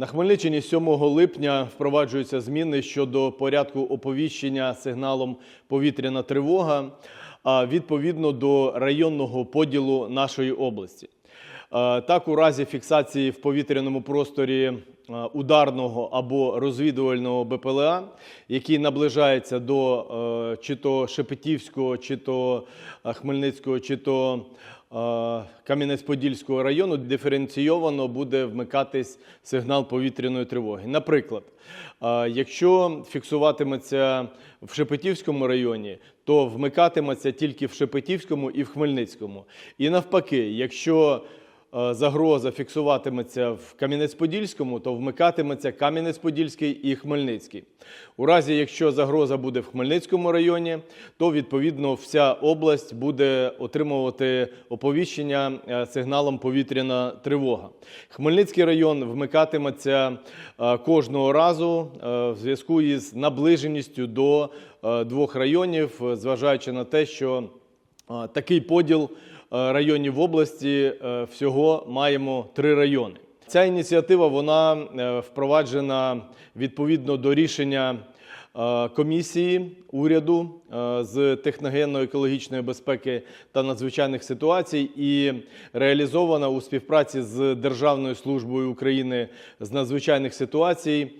На Хмельниччині 7 липня впроваджуються зміни щодо порядку оповіщення сигналом повітряна тривога відповідно до районного поділу нашої області. Так, у разі фіксації в повітряному просторі ударного або розвідувального БПЛА, який наближається до чи то Шепетівського, чи то Хмельницького, чи то Кам'янець-Подільського району, диференційовано буде вмикатись сигнал повітряної тривоги. Наприклад, якщо фіксуватиметься в Шепетівському районі, то вмикатиметься тільки в Шепетівському і в Хмельницькому. І навпаки, якщо загроза фіксуватиметься в Кам'янець-Подільському, то вмикатиметься Кам'янець-Подільський і Хмельницький. У разі, якщо загроза буде в Хмельницькому районі, то відповідно вся область буде отримувати оповіщення е, сигналом повітряна тривога. Хмельницький район вмикатиметься е, кожного разу е, в зв'язку із наближеністю до е, двох районів, е, зважаючи на те, що е, такий поділ е, районів області е, всього маємо три райони. Ця ініціатива вона е, впроваджена відповідно до рішення комісії уряду з техногенно-екологічної безпеки та надзвичайних ситуацій і реалізована у співпраці з Державною службою України з надзвичайних ситуацій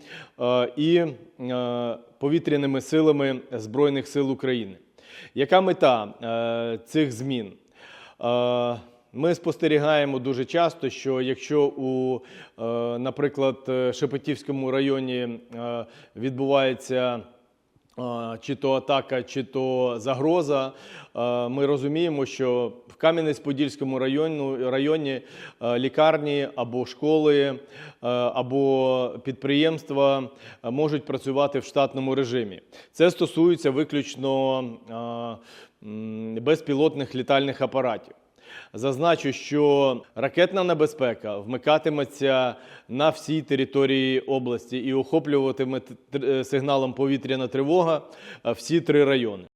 і повітряними силами Збройних сил України. Яка мета е, цих змін? Е, Ми спостерігаємо дуже часто, що якщо у, е, наприклад, Шепетівському районі відбувається чи то атака, чи то загроза, ми розуміємо, що в Кам'янець-Подільському районі лікарні або школи, або підприємства можуть працювати в штатному режимі. Це стосується виключно безпілотних літальних апаратів. Зазначу, що ракетна небезпека вмикатиметься на всій території області і охоплюватиме е, сигналом повітряна тривога е, всі три райони.